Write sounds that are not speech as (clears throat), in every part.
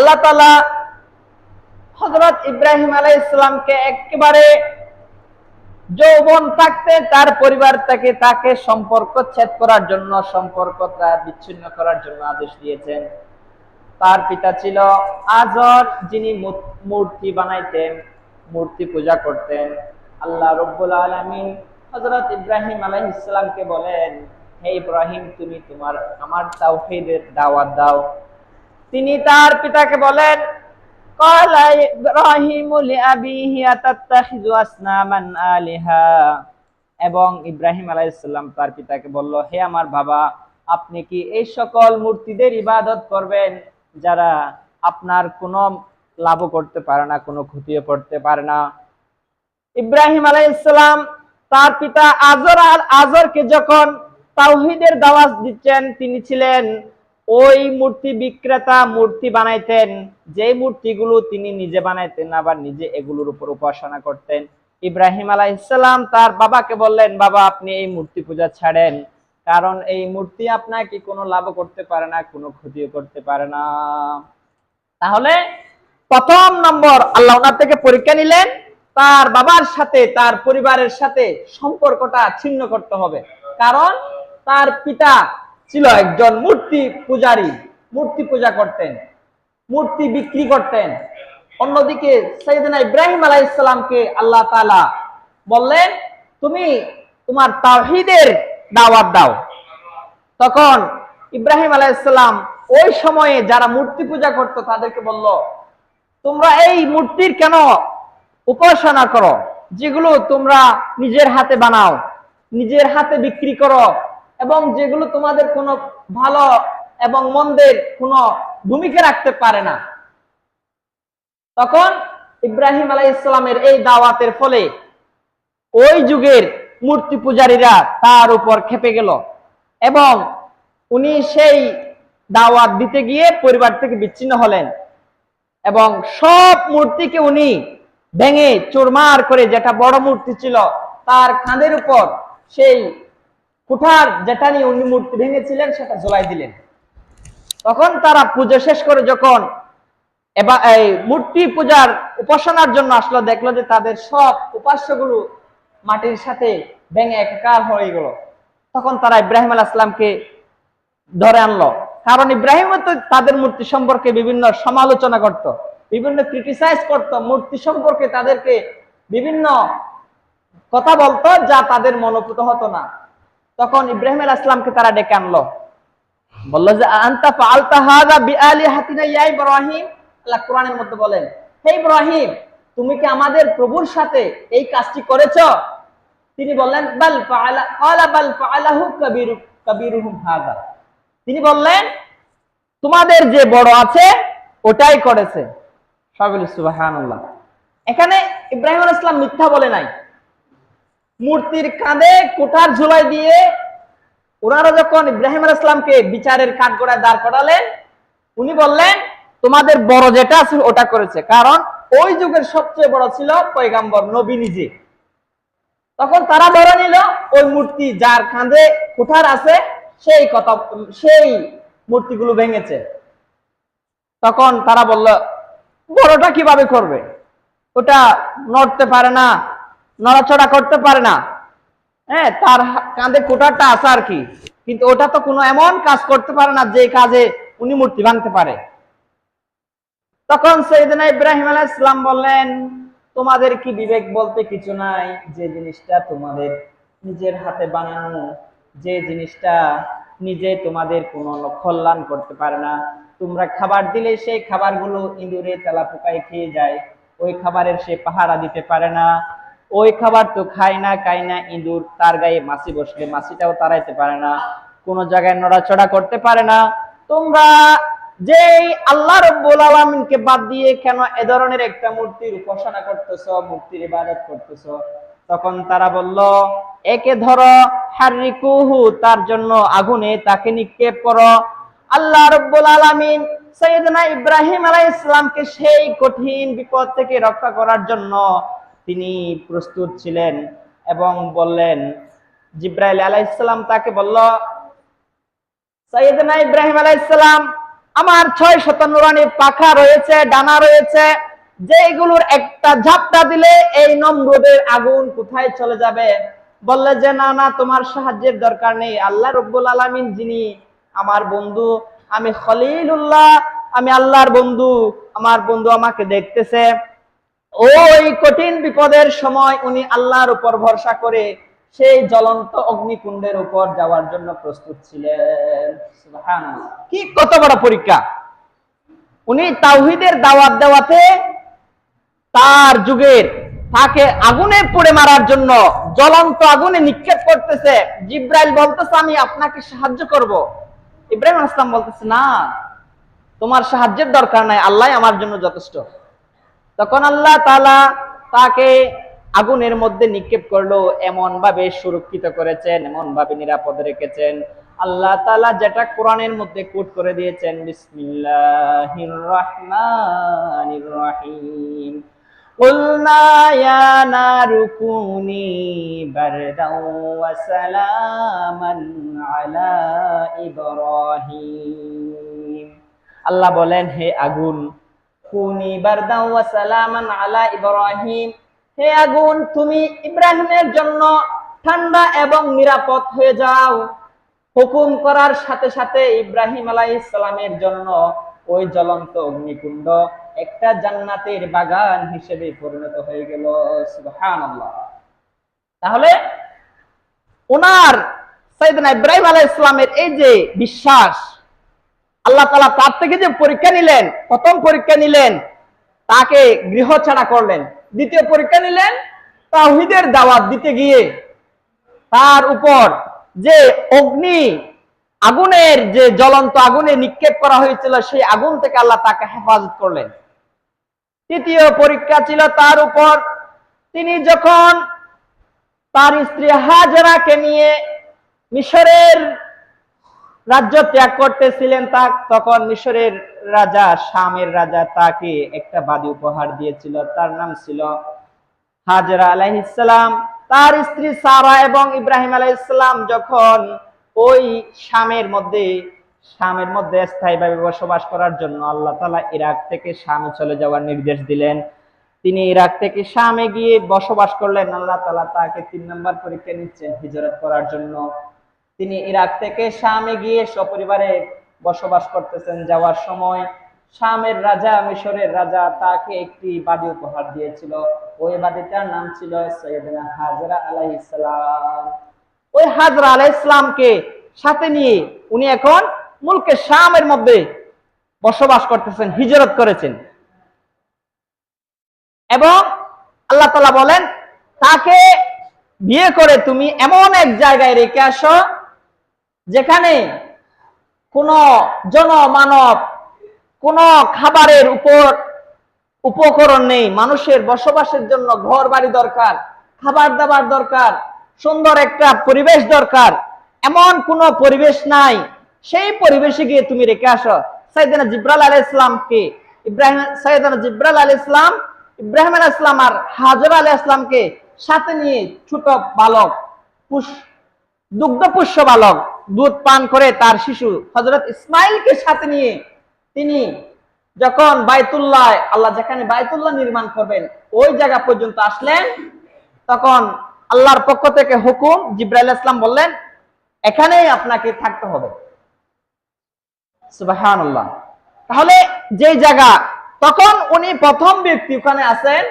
আল্লাহ তালা হজরত ইব্রাহিম আলাই ইসলামকে একেবারে যৌবন থাকতে তার পরিবার থেকে তাকে সম্পর্ক ছেদ করার জন্য সম্পর্কটা বিচ্ছিন্ন করার জন্য আদেশ দিয়েছেন। তার পিতা ছিল আজর, যিনি মূর্তি বানাইতেন, মূর্তি পূজা করতেন। আল্লাহ রব্বুল আলমিন হজরত ইব্রাহিম আলাই ইসলামকে বলেন, হে ইব্রাহিম, তুমি তোমার, আমার তাওহীদের দাওয়াত দাও। তিনি তার পিতাকে বলেন এবং ইব্রাহিম আলাইসাল্লাম তার পিতাকে বলল, হে আমার বাবা, আপনি কি এই সকল মূর্তিদের ইবাদত করবেন, যারা আপনার কোনো লাভও করতে পারে না, কোনো ক্ষতিও করতে পারে না? ইব্রাহিম আলাইসাল্লাম তার পিতা আজর আল আজরকে যখন তাওহিদের দাওয়াজ দিচ্ছেন, তিনি ছিলেন ওই মূর্তি বিক্রেতা মূর্তি বানাইতেন যে মূর্তিগুলো তিনি নিজে বানাইতেন আবার নিজে এগুলোর উপর উপাসনা করতেন। ইব্রাহিম আলাইহিসসালাম তার বাবাকে বললেন, বাবা, আপনি এই মূর্তি পূজা ছাড়েন, কারণ এই মূর্তি আপনাকে কোনো লাভ করতে পারে না, কোনো ক্ষতিও করতে পারে না। তাহলে প্রথম নম্বর, আল্লাহ ওনার থেকে পরীক্ষা নিলেন, তার বাবার সাথে, তার পরিবারের সাথে সম্পর্কটা ছিন্ন করতে হবে। কারণ তার পিতা ছিল একজন মূর্তি পূজারী। মূর্তি পূজা করতেন, মূর্তি বিক্রি করতেন। অন্যদিকে সৈয়দনা ইব্রাহিম আলাইহিসসালামকে আল্লাহ তাআলা বললেন, তুমি তোমার তাহিদের দাওয়াত দাও। তখন ইব্রাহিম আলাইহিসসালাম ওই সময়ে যারা মূর্তি পূজা করত তাদেরকে বলল, তোমরা এই মূর্তির কেন উপাসনা করো? যেগুলো তোমরা নিজের হাতে বানাও, নিজের হাতে বিক্রি করো এবং যেগুলো তোমাদের কোনো ভালো এবং মন্দের কোনো ভূমিকা রাখতে পারে না। তখন ইব্রাহিম আলাই ইসলামের এই দাওয়াতের ফলে ওই যুগের মূর্তি পূজারীরা তার উপর খেপে গেল এবং উনি সেই দাওয়াত দিতে গিয়ে পরিবার থেকে বিচ্ছিন্ন হলেন এবং সব মূর্তিকে উনি ভেঙে চুরমার করে যেটা বড় মূর্তি ছিল তার কাঁধের উপর সেই কুঠার যেটা নিয়ে উনি মূর্তি ভেঙেছিলেন, সেটা জ্বলাই দিলেন। তখন তারা পুজো শেষ করে যখন এবার এই মূর্তি পূজার উপাসনার জন্য আসলো, দেখল যে তাদের সব উপাস্যগুলো মাটির সাথে ভেঙে একাকার হয়ে গেল। তখন তারা ইব্রাহিম আল ইসলামকে ধরে আনলো। কারণ ইব্রাহিম তো তাদের মূর্তি সম্পর্কে বিভিন্ন সমালোচনা করত, বিভিন্ন ক্রিটিসাইজ করত, মূর্তি সম্পর্কে তাদেরকে বিভিন্ন কথা বলতো যা তাদের মনোভূত হতো না। তখন ইব্রাহিম আল ইসলামকে তারা ডেকে আনলো। বলল যে, আন্তা ফালতা হাযা বিআলিহাতিনা ইয়া ইব্রাহিম? আল্লাহ কোরআনের মধ্যে বলেন, হে ইব্রাহিম, তুমি কি আমাদের প্রভুর সাথে এই কাজটি করেছ? তিনি বললেন, বাল ফাআলা ক্বালা বাল ফাআলাহু কাবীরু কাবীরুহুম হাযা। তিনি বললেন, তোমাদের যে বড় আছে, ওটাই করেছে। সবাই সুবহানাল্লাহ। এখানে ইব্রাহিম আলাইহিস সালাম মিথ্যা বলে নাই। মূর্তির কাঁধে কোঠার ঝুলাই দিয়ে ওনারা যখন ইব্রাহিম আলাইহিস সালামকে বিচারের কাঠগড়ায় দাঁড় করালেন, উনি বললেন, তোমাদের বড় যেটা আছে ওটা করেছে। কারণ ওই যুগের সবচেয়ে বড় ছিল পয়গাম্বর নবী নিজে। তখন তারা ধরে নিল, ওই মূর্তি যার কাঁধে কুঠার আছে, সেই কথা, সেই মূর্তিগুলো ভেঙেছে। তখন তারা বলল, বড়টা কীভাবে করবে? ওটা নড়তে পারে না। নড়াচড়া করতে পারে না। হ্যাঁ তার কাঁধে কোটারটা আছে আর কি। কিন্তু ওটা তো কোনো এমন কাজ করতে পারে না যে কাজে উনি মূর্তি ভাঙতে পারে। তখন সৈয়দনা ইব্রাহিম আলাইহিস সালাম বললেন, তোমাদের কি বিবেক বলতে কিছু নাই? যে জিনিসটা তোমাদের নিজের হাতে বানানো, যে জিনিসটা নিজে তোমাদের কোনো কল্যাণ করতে পারে না। তোমরা খাবার দিলে সেই খাবারগুলো ইঁদুরে তেলা পোকায় খেয়ে যায়। ওই খাবারের সে পাহারা দিতে পারে না। ওই খাবার তো খায় না খায় না, ইঁদুর তার গায়ে মাছি বসলে মাছিটাও তাড়াইতে পারে না, কোনো জায়গায় নড়াচড়া করতে পারে না। তোমরা যে আল্লাহ রব্বুল আলামিনকে বাদ দিয়ে কেন এ ধরনের একটা মূর্তির উপাসনা করতেছো, মূর্তির ইবাদত করতেছো? তখন তারা বলল, একে ধরো হারিকুহু তার জন্য আগুনে তাকে নিক্ষেপ করো। আল্লাহ রব্বুল আলামিন সৈয়দনা ইব্রাহিম আলাইহিস সালামকে সেই কঠিন বিপদ থেকে রক্ষা করার জন্য তিনি প্রস্তুত ছিলেন এবং বললেন, জিব্রাইল আলাইহিস সালাম তাকে বলল সৈয়দনা ইব্রাহিম আলাইহিস সালাম আমার ছয় শত নুরানি পাখা রয়েছে, ডানা রয়েছে যেগুলোর একটা ঝাপটা দিলে এই নমরুদের আগুন কোথায় চলে যাবে? বললে যে, না না, তোমার সাহায্যের দরকার নেই। আল্লাহ রব্বুল আলামিন যিনি আমার বন্ধু, আমি খলিলুল্লাহ, আমি আল্লাহর বন্ধু, আমার বন্ধু আমাকে দেখতেছে। ওই কঠিন বিপদের সময় উনি আল্লাহর উপর ভরসা করে সেই জ্বলন্ত অগ্নিকুণ্ডের উপর যাওয়ার জন্য প্রস্তুত ছিলেন। কি কত বড় পরীক্ষা। উনি তাওহিদের দাওয়াত দেওয়াতে তার যুগের তাকে আগুনে পুড়ে মারার জন্য জ্বলন্ত আগুনে নিক্ষেপ করতেছে। জিব্রাইল বলতেছে, আমি আপনাকে সাহায্য করব। ইব্রাহিম আলাইহিস সালাম বলতেছে, না, তোমার সাহায্যের দরকার নাই, আল্লাহ আমার জন্য যথেষ্ট। তখন আল্লাহ তাআলা তাকে আগুনের মধ্যে নিক্ষেপ করলো এমন ভাবে সুরক্ষিত করেছেন এমন ভাবে নিরাপদ রেখেছেন আল্লাহ তাআলা যেটা কোরআনের মধ্যে কোট করে দিয়েছেন বিসমিল্লাহির রহমানির রহিম قلنا يا نار كوني بردا وسلاما على إبراهيم আল্লাহ বলেন হে আগুন কুনি বারদাও ওয়া সালামান আলা ইব্রাহিম। হে আগুন, তুমি ইব্রাহিমের জন্য ঠান্ডা এবং নিরাপদ হয়ে যাও। হুকুম করার সাথে সাথে ইব্রাহিম আলাইহিস সালামের জন্য ওই জ্বলন্ত অগ্নিকুণ্ড একটা জান্নাতের বাগান হিসেবে পরিণত হয়ে গেল। সুবহানাল্লাহ। তাহলে ওনার সাইয়েদনা ইব্রাহিম আলাইহিস সালামের এই যে বিশ্বাস আল্লাহ তালা তার থেকে যে পরীক্ষা নিলেন, প্রথম পরীক্ষা নিলেন, তাকে গৃহ ছাড়া করলেন। দ্বিতীয় পরীক্ষা নিলেন তাহিদের দাওয়াত দিতে গিয়ে তার উপর যে অগ্নি আগুনের, যে জ্বলন্ত আগুনে নিক্ষেপ করা হয়েছিল, সেই আগুন থেকে আল্লাহ তাকে হেফাজত করলেন। তৃতীয় পরীক্ষা ছিল তার উপর। তিনি যখন তার স্ত্রী হাজরাকে নিয়ে মিশরের রাজ্য ত্যাগ করতেছিলেন তা তখন মিশরের রাজা, শামের রাজা তাকে একটা বাদী উপহার দিয়েছিল। তার নাম ছিল হাজরা আলাইহিসসালাম তার স্ত্রী সারা এবং ইব্রাহিম আলাইহিসসালাম যখন ওই শামের মধ্যে শামের মধ্যে স্থায়ীভাবে বসবাস করার জন্য আল্লাহ তালা ইরাক থেকে শামে চলে যাওয়ার নির্দেশ দিলেন। তিনি ইরাক থেকে শামে গিয়ে বসবাস করলেন। আল্লাহ তালা তাকে তিন নম্বর পরীক্ষা নিচ্ছেন হিজরত করার জন্য। তিনি ইরাক থেকে শামে গিয়ে সপরিবারে বসবাস করতেছেন। যাওয়ার সময় শামের রাজা, মিশরের রাজা তাকে একটি বাড়ি উপহার দিয়েছিল। ওই বাড়িটার নাম ছিল সৈয়দনা হাজরা আলাইহিস সালাম। ওই হাজরা আলাইহিস সালামকে সাথে নিয়ে উনি এখন মুলকে শামের মধ্যে বসবাস করতেছেন, হিজরত করেছেন। এবং আল্লাহ তালা বলেন, তাকে বিয়ে করে তুমি এমন এক জায়গায় রেখে আসো যেখানে কোন জনমানব, কোন খাবারের উপর উপকরণ নেই, মানুষের বসবাসের জন্য ঘর বাড়ি দরকার খাবার দাবার দরকার, সুন্দর একটা পরিবেশ দরকার, এমন কোন পরিবেশ নাই। সেই পরিবেশে গিয়ে তুমি রেখে আসো। সাইদানা জিব্রাল আলাইহিস ইসলামকে ইব্রাহিম সাইদানা জিব্রাল আলাইহিস ইসলাম ইব্রাহিম আলাইহিস ইসলাম আর হাজরা আলাইহিস ইসলামকে সাথে নিয়ে ছোট বালক, পুষ দুগ্ধপুষ্য বালক দুধ পান করে তার শিশু হজরত ইসমাইলকে সাথে নিয়ে তিনি যখন বাইতুল্লাহ, আল্লাহ যেখানে বাইতুল্লাহ নির্মাণ করবেন, ওই জায়গা পর্যন্ত আসলেন। তখন আল্লাহর পক্ষ থেকে হুকুম, জিব্রাইল ইসলাম বললেন, এখানেই আপনাকে থাকতে হবে। তাহলে যে জায়গা, তখন উনি প্রথম ব্যক্তি ওখানে আছেন।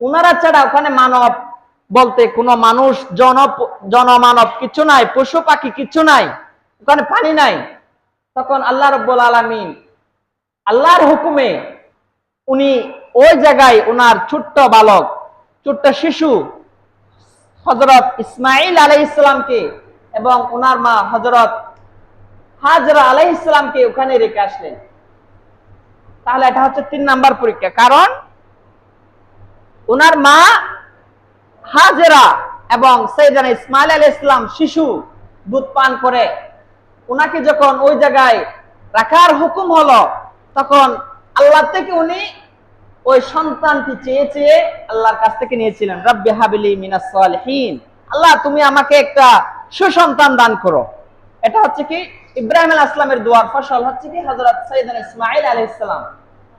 উনারা ছাড়া ওখানে মানব বলতে কোনো মানুষ জন জনমানব কিছু নাই, পশু পাখি কিছু নাই, ওখানে পানি নাই। তখন আল্লাহ রব্বুল আলমিন আল্লাহর হুকুমে উনি ওই জায়গায় উনার ছোট্ট বালক, ছোট্ট শিশু হজরত ইসমাইল আলাই ইসলামকে এবং উনার মা হজরত হাজরা আলাই ইসলামকে ওখানে রেখে আসলেন। তাহলে এটা হচ্ছে তিন নাম্বার পরীক্ষা। কারণ উনার মা হাজেরা এবং সৈদানা ইসমাইল আল ইসলাম শিশু দুধ পান করে। উনাকে যখন ওই জায়গায় রাখার হুকুম হলো, তখন আল্লাহ থেকে উনি ওই সন্তানটি চেয়ে চেয়ে আল্লাহর কাছ থেকে নিয়েছিলেন, রব্বি হাবিলি মিনাস সালিহিন। আল্লাহ, তুমি আমাকে একটা সুসন্তান দান করো। এটা হচ্ছে কি, ইব্রাহিম আল ইসলামের দোয়ার ফসল হচ্ছে কি হজরত সৈয়দ ইসমাইল আলী ইসলাম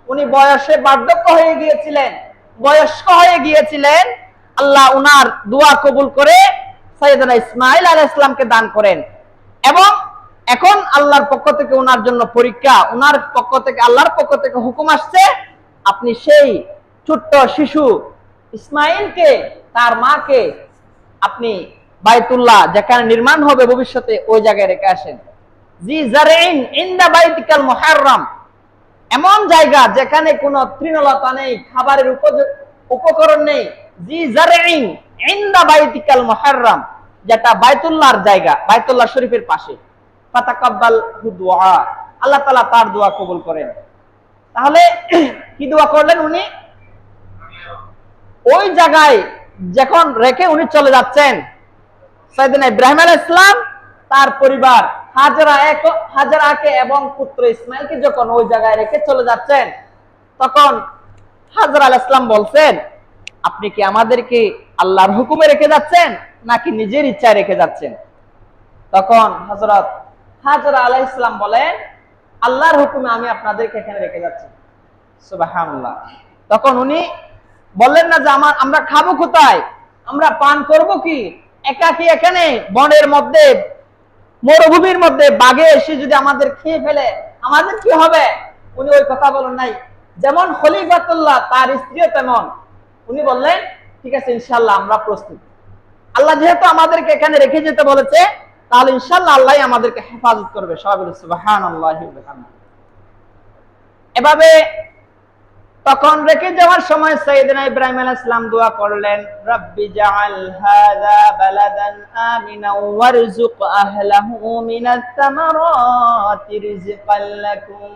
উনি বয়সে বার্ধক্য হয়ে গিয়েছিলেন, বয়স্ক হয়ে গিয়েছিলেন আল্লাহ উনার দোয়া কবুল করে সৈয়দনা ইসমাইল আলী ইসলামকে দান করেন। এবং এখন আল্লাহর পক্ষ থেকে ওনার জন্য পরীক্ষা ওনার পক্ষ থেকে, আল্লাহর পক্ষ থেকে হুকুম আসছে, আপনি সেই ছোট্ট শিশু ইসমাইলকে তার মাকে আপনি বাইতুল্লাহ, যেখানে নির্মাণ হবে ভবিষ্যতে, ওই জায়গায় রেখে আসেন। জি জারেইন ইন্দা বাইতিকাল মুহাররাম। এমন জায়গা যেখানে কোনো তৃণলতা নেই, খাবারের উপকরণ নেই যেটা বাইতুল্লাহর জায়গা, বাইতুল্লাহ শরীফের পাশে। আল্লাহ তার দোয়া কবুল করেন। তাহলে (clears throat) কি দোয়া করলেন উনি? ওই জায়গায় যখন রেখে উনি চলে যাচ্ছেন সাইদিন ইব্রাহিম আল ইসলাম তার পরিবার, হাজরা এক হাজরাকে এবং পুত্র ইসমাইলকে যখন ওই জায়গায় রেখে চলে যাচ্ছেন, তখন হাজরা আল ইসলাম বলছেন আপনি কি আমাদেরকে আল্লাহর হুকুমে রেখে যাচ্ছেন নাকি নিজের ইচ্ছায় রেখে যাচ্ছেন? তখন হজরত হাজরা আলাহ ইসলাম বলেন, আল্লাহর হুকুমে আমি আপনাদেরকে এখানে রেখে যাচ্ছি। তখন উনি বললেন না যে, আমার, আমরা খাব কোথায়? আমরা পান করব কি? একাকি এখানে? বনের মধ্যে, মরুভূমির মধ্যে বাঘে এসে যদি আমাদের খেয়ে ফেলে, আমাদের কি হবে? উনি ওই কথা বলেন নাই। যেমন খলিফাতুল্লাহ, তার স্ত্রীও তেমন। উনি বললেন, ঠিক আছে ইনশাল্লাহ আমরা প্রস্তুত। আল্লাহ যেহেতু আমাদেরকে এখানে রেখে যেতে বলেছে, তাহলে ইনশাল্লাহ আল্লাহ আমাদেরকে হেফাজত করবে। সবাই এভাবে তখন রেখে যাওয়ার সময় সৈয়দনা ইব্রাহিম আলাইহিস সালাম দোয়া করলেন, রব্বি জাআল হাযা বালাদান আমিনা ওয়ারযুক আহলাহু মিনাস সামারাতি রিজকাল লাকুম।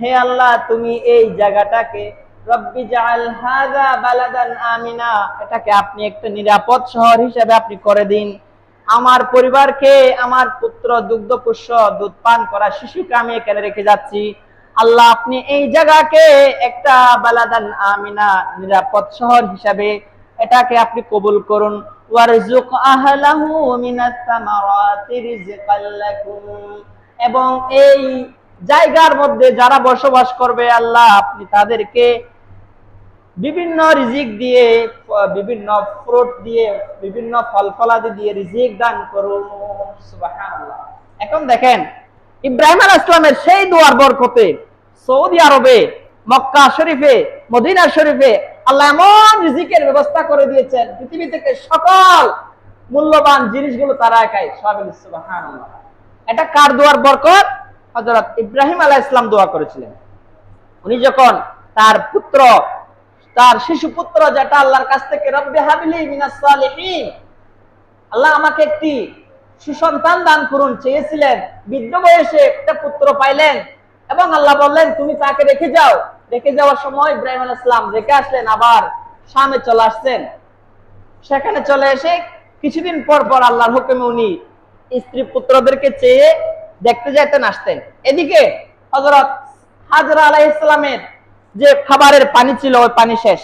হে আল্লাহ, তুমি এই জায়গাটাকে রব্বি জাআল হাযা বালাদান আমিনা। এটাকে আপনি একটা নিরাপদ শহর হিসেবে আপনি করে দিন। আমার পরিবারকে, আমার পুত্র দুগ্ধপুষ্য দুধ পান করা শিশুকে আমি এখানে রেখে যাচ্ছি। আল্লাহ আপনি এই জায়গাকে একটা বালাদান আমিনা, নিরাপদ শহর হিসাবে এটাকে আপনি কবুল করুন। ওয়ারজুক আহলাহু মিনাস সামারাতি রিজকাল এবং এই জায়গার মধ্যে যারা বসবাস করবে আল্লাহ, আপনি তাদেরকে বিভিন্ন রিজিক দিয়ে, বিভিন্ন ফ্রুট দিয়ে, বিভিন্ন ফল ফলাদি দিয়ে রিজিক দান করুন। এখন দেখেন, ইব্রাহিম আলাইহিস ইসলামের সেই দুয়ার বরকতে সৌদি আরবে, মক্কা শরীফে, মদিনা শরীফে আল্লাহ এমন রিজিকের ব্যবস্থা করে দিয়েছেন, পৃথিবী থেকে সকল মূল্যবান জিনিসগুলো তারা একাই সুবহানাল্লাহ। এটা কার দুয়ার বরকত? হযরত ইব্রাহিম আলাইহিস ইসলাম দোয়া করেছিলেন। উনি যখন তার পুত্র তার শিশু পুত্র যেটা আল্লাহর কাছ থেকে, রব্বে হাবিলি সালিহিন। আল্লাহ আমাকে একটি সুসন্তান দান করুন। চেয়েছিলেন, বৃদ্ধ বয়সে একটা পুত্র পাইলেন এবং আল্লাহ বললেন, তুমি তাকে রেখে যাও। রেখে যাওয়ার সময় ইব্রাহিম আলাইহিস সালাম রেখে আসলেন, আবার সামনে চলে আসছেন। সেখানে চলে এসে কিছুদিন পর পর আল্লাহর হুকুমে উনি স্ত্রী পুত্রদেরকে চেয়ে দেখতে যেতেন আসতেন। এদিকে হজরত হাজরা আলাইহিস সালামের যে খাবারের পানি ছিল, ওই পানি শেষ।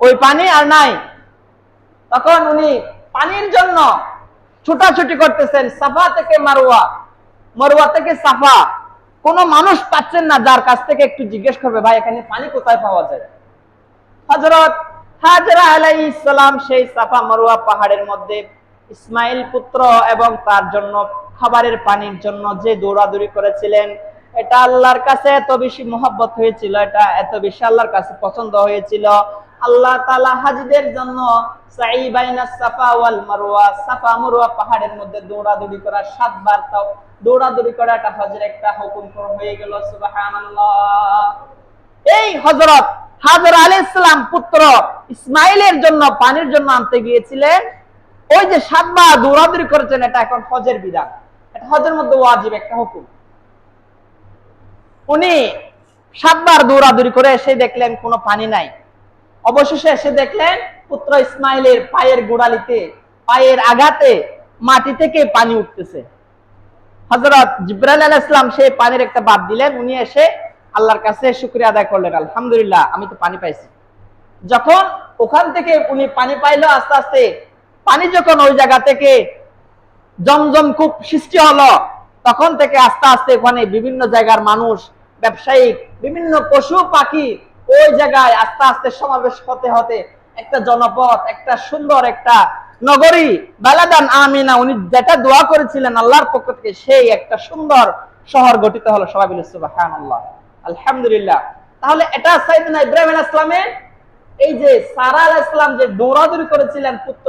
ওই পানি আর নাই। তখন উনি পানির জন্য ছুটাছুটি করতেছেন, সাফা থেকে মারুয়া মারুয়া থেকে সাফা। কোন মানুষ পাচ্ছেন না, যার কাছ থেকে একটু জিজ্ঞেস করবে, ভাই, এখানে পানি কোথায় পাওয়া যায়? হজরত হাজরা আলাইহিস সালাম সেই সাফা মারুয়া পাহাড়ের মধ্যে ইসমাইল পুত্র এবং তার জন্য খাবারের পানির জন্য যে দৌড়াদৌড়ি করেছিলেন এটা আল্লাহর কাছে এত বেশি মোহব্বত হয়েছিল, এটা এত বেশি আল্লাহর কাছে পছন্দ হয়েছিল। আল্লাহ তাআলা হাজিদের জন্য ইসমাইলের জন্য পানির জন্য আনতে গিয়েছিলেন। ওই যে সাতবার দৌড়াদৌড়ি করেছেন, এটা এখন হজের বিধান। এটা হজের মধ্যে ওয়াজিব একটা হুকুম। উনি সাতবার দৌড়াদৌড়ি করে এসে দেখলেন কোনো পানি নাই। অবশেষে এসে দেখলেন পুত্র ইসমাইলের পায়ের গোড়ালিতে, পায়ের আঘাতে মাটি থেকে পানি উঠতেছে। হজরত জিব্রাইল আলাইহিস সালাম সেই পানির একটা বাদ দিলেন। উনি এসে আল্লাহর কাছে শুকরিয়া আদায় করলেন। আলহামদুলিল্লাহ, আমি তো পানি পাইছি। যখন ওখান থেকে উনি পানি পাইলো, আস্তে আস্তে পানি যখন ওই জায়গা থেকে জমজম খুব সৃষ্টি হলো তখন থেকে আস্তে আস্তে ওখানে বিভিন্ন জায়গার মানুষ, ব্যবসায়িক, বিভিন্ন পশু পাখি ওই জায়গায় আস্তে আস্তে সমাবেশ হতে হতে একটা জনপদ একটা সুন্দর একটা নগরী, বালাদান আমিনা, উনি যেটা দোয়া করেছিলেন আল্লাহর পক্ষ থেকে, সেই একটা সুন্দর শহর গঠিত হলো সবাই সুবহানাল্লাহ। আলহামদুলিল্লাহ। তাহলে এটা সাইদিনা ইব্রাহিম সালামের, এই যে সারা আলাইহিস সালাম যে দৌড়াদৌড়ি করেছিলেন পুত্র